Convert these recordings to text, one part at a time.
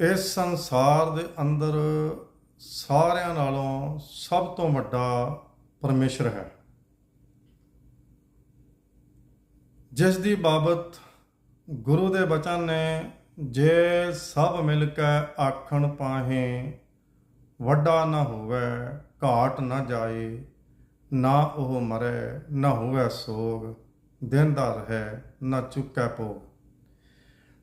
ਇਸ ਸੰਸਾਰ ਦੇ ਅੰਦਰ ਸਾਰਿਆਂ ਨਾਲੋਂ ਸਭ ਤੋਂ ਵੱਡਾ ਪਰਮੇਸ਼ਰ ਹੈ। ਜਿਸ ਦੀ ਬਾਬਤ ਗੁਰੂ ਦੇ ਬਚਨ ਨੇ, ਜੇ ਸਭ ਮਿਲ ਕੇ ਆਖਣ ਪਾਹੇ, ਵੱਡਾ ਨਾ ਹੋਵੇ, ਘਾਟ ਨਾ ਜਾਏ, ਨਾ ਉਹ ਮਰੇ, ਨਾ ਹੋਵੇ ਸੋਗ, ਦਿਨ ਦਾ ਰਹੇ, ਨਾ ਚੁੱਕੈ ਭੋਗ।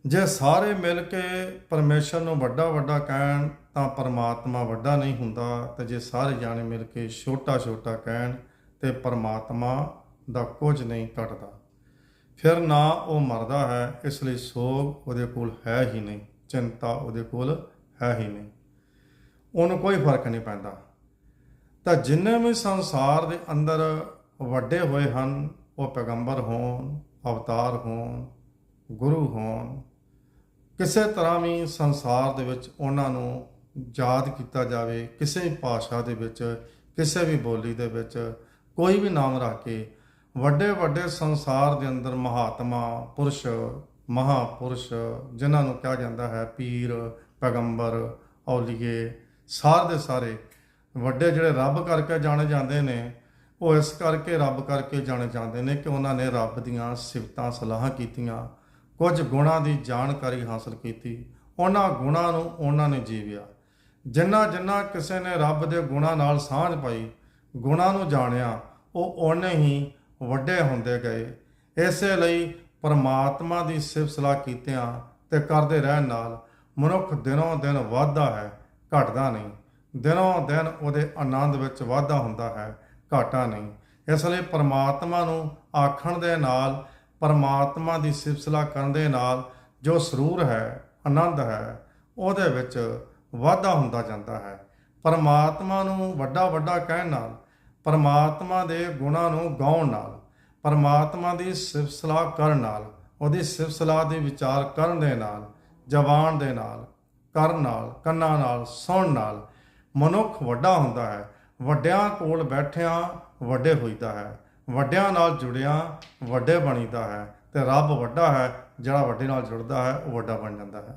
ਜੇ ਸਾਰੇ ਮਿਲ ਕੇ ਪਰਮੇਸ਼ਰ ਨੂੰ ਵੱਡਾ ਵੱਡਾ ਕਹਿਣ, ਤਾਂ ਪਰਮਾਤਮਾ ਵੱਡਾ ਨਹੀਂ ਹੁੰਦਾ। ਤੇ ਜੇ ਸਾਰੇ ਜਾਣੇ ਮਿਲ ਕੇ ਛੋਟਾ ਛੋਟਾ ਕਹਿਣ, ਤੇ ਪਰਮਾਤਮਾ ਦਾ ਕੁਝ ਨਹੀਂ ਘਟਦਾ। ਫਿਰ ਨਾ ਉਹ ਮਰਦਾ ਹੈ, ਇਸ ਲਈ ਸੋਗ ਉਹਦੇ ਕੋਲ ਹੈ ਹੀ ਨਹੀਂ, ਚਿੰਤਾ ਉਹਦੇ ਕੋਲ ਹੈ ਹੀ ਨਹੀਂ। ਉਹਨੂੰ ਕੋਈ ਫ਼ਰਕ ਨਹੀਂ ਪੈਂਦਾ। ਤਾਂ ਜਿੰਨੇ ਵੀ ਸੰਸਾਰ ਦੇ ਅੰਦਰ ਵੱਡੇ ਹੋਏ ਹਨ, ਉਹ ਪੈਗੰਬਰ ਹੋਣ, ਅਵਤਾਰ ਹੋਣ, ਗੁਰੂ ਹੋਣ ਕਿਸੇ ਤਰ੍ਹਾਂ ਵੀ ਸੰਸਾਰ ਦੇ ਵਿੱਚ ਉਹਨਾਂ ਨੂੰ ਯਾਦ ਕੀਤਾ ਜਾਵੇ, ਕਿਸੇ ਵੀ ਭਾਸ਼ਾ ਦੇ ਵਿੱਚ, ਕਿਸੇ ਵੀ ਬੋਲੀ ਦੇ ਵਿੱਚ, ਕੋਈ ਵੀ ਨਾਮ ਰੱਖ ਕੇ ਵੱਡੇ ਵੱਡੇ ਸੰਸਾਰ ਦੇ ਅੰਦਰ ਮਹਾਤਮਾ, ਪੁਰਸ਼, ਮਹਾਪੁਰਸ਼, ਜਿਨ੍ਹਾਂ ਨੂੰ ਕਿਹਾ ਜਾਂਦਾ ਹੈ ਪੀਰ, ਪੈਗੰਬਰ, ਔਲੀਏ, ਸਾਰੇ ਦੇ ਸਾਰੇ ਵੱਡੇ ਜਿਹੜੇ ਰੱਬ ਕਰਕੇ ਜਾਣੇ ਜਾਂਦੇ ਨੇ, ਉਹ ਇਸ ਕਰਕੇ ਰੱਬ ਕਰਕੇ ਜਾਣੇ ਜਾਂਦੇ ਨੇ ਕਿ ਉਹਨਾਂ ਨੇ ਰੱਬ ਦੀਆਂ ਸਿਫਤਾਂ, ਸਲਾਹਾਂ ਕੀਤੀਆਂ। ਕੁਝ ਗੁਣਾਂ ਦੀ ਜਾਣਕਾਰੀ ਹਾਸਲ ਕੀਤੀ। ਉਹਨਾਂ ਗੁਣਾਂ ਨੂੰ ਉਹਨਾਂ ਨੇ ਜੀਵਿਆ। ਜਿੰਨਾ ਜਿੰਨਾ ਕਿਸੇ ਨੇ ਰੱਬ ਦੇ ਗੁਣਾਂ ਨਾਲ ਸਾਂਝ ਪਾਈ, ਗੁਣਾਂ ਨੂੰ ਜਾਣਿਆ, ਉਹ ਉਹਨੇ ਹੀ ਵੱਡੇ ਹੁੰਦੇ ਗਏ। ਇਸੇ ਲਈ ਪਰਮਾਤਮਾ ਦੀ ਸਿਫਤ ਸਲਾਹ ਕੀਤਿਆਂ ਤੇ ਕਰਦੇ ਰਹਿਣ ਨਾਲ ਮਨੁੱਖ ਦਿਨੋਂ ਦਿਨ ਵਾਧਾ ਹੈ, ਘਟਦਾ ਨਹੀਂ। ਦਿਨੋਂ ਦਿਨ ਉਹਦੇ ਆਨੰਦ ਵਿੱਚ ਵਾਧਾ ਹੁੰਦਾ ਹੈ, ਘਾਟਾ ਨਹੀਂ। ਇਸ ਲਈ ਪਰਮਾਤਮਾ ਨੂੰ ਆਖਣ ਦੇ ਨਾਲ ਪਰਮਾਤਮਾ ਦੀ ਸਿਫਤ ਕਰਨ ਦੇ ਨਾਲ ਜੋ ਸਰੂਰ ਹੈ, ਆਨੰਦ ਹੈ, ਉਹਦੇ ਵਿੱਚ ਵਾਧਾ ਹੁੰਦਾ ਜਾਂਦਾ ਹੈ। ਪਰਮਾਤਮਾ ਨੂੰ ਵੱਡਾ ਵੱਡਾ ਕਹਿਣ ਨਾਲ, ਪਰਮਾਤਮਾ ਦੇ ਗੁਣਾਂ ਨੂੰ ਗਾਉਣ ਨਾਲ, ਪਰਮਾਤਮਾ ਦੀ ਸਿਫਤ ਕਰਨ ਨਾਲ, ਉਹਦੀ ਸਿਫਤ ਸਲਾਹ ਦੇ ਵਿਚਾਰ ਕਰਨ ਦੇ ਨਾਲ ਜ਼ਬਾਨ ਦੇ ਨਾਲ ਕਰਨ ਨਾਲ, ਕੰਨਾਂ ਨਾਲ ਸੁਣਨ ਨਾਲ ਮਨੁੱਖ ਵੱਡਾ ਹੁੰਦਾ ਹੈ। ਵੱਡਿਆਂ ਕੋਲ ਬੈਠਿਆਂ ਵੱਡੇ ਹੋਈਦਾ ਹੈ। ਵੱਡਿਆਂ ਨਾਲ ਜੁੜਿਆ ਵੱਡੇ ਬਣੀਦਾ ਹੈ ਤੇ ਰੱਬ ਵੱਡਾ ਹੈ, ਜਿਹੜਾ ਵੱਡੇ ਨਾਲ ਜੁੜਦਾ ਹੈ, ਉਹ ਵੱਡਾ ਬਣ ਜਾਂਦਾ ਹੈ।